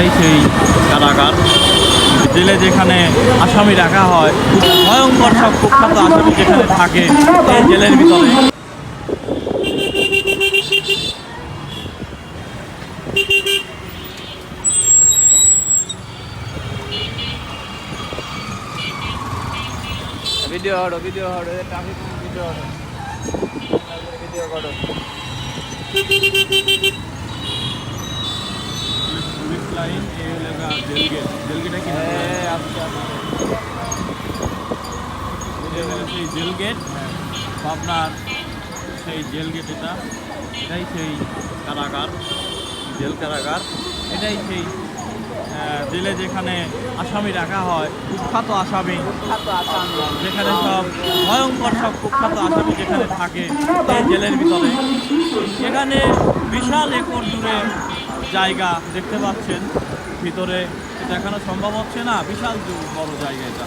এটাই সেই কারাগার। জেলে যেখানে আসামি রাখা হয়, ভয়ঙ্কর সব কুখ্যাত আসামি যেখানে থাকে এই জেলের ভিতরে। ভিডিও করো ভিডিও করো ট্রাফিক ভিডিও করো ভিডিও করো। লাইন এই এলাকা জেলগেট জেলগেটে কি? হ্যাঁ আচ্ছা সেই জেল গেট আপনার সেই জেল গেট এটা। এটাই সেই কারাগার জেল কারাগার। এটাই সেই জেলে যেখানে আসামি রাখা হয় কুখ্যাত আসামি। যেখানে সব ভয়ঙ্কর সব কুখ্যাত আসামি যেখানে থাকে জেলের ভিতরে। এখানে বিশাল একর জুড়ে জায়গা দেখতে পাচ্ছেন। ভিতরে দেখানো সম্ভব হচ্ছে না। বিশাল বড় জায়গা এটা।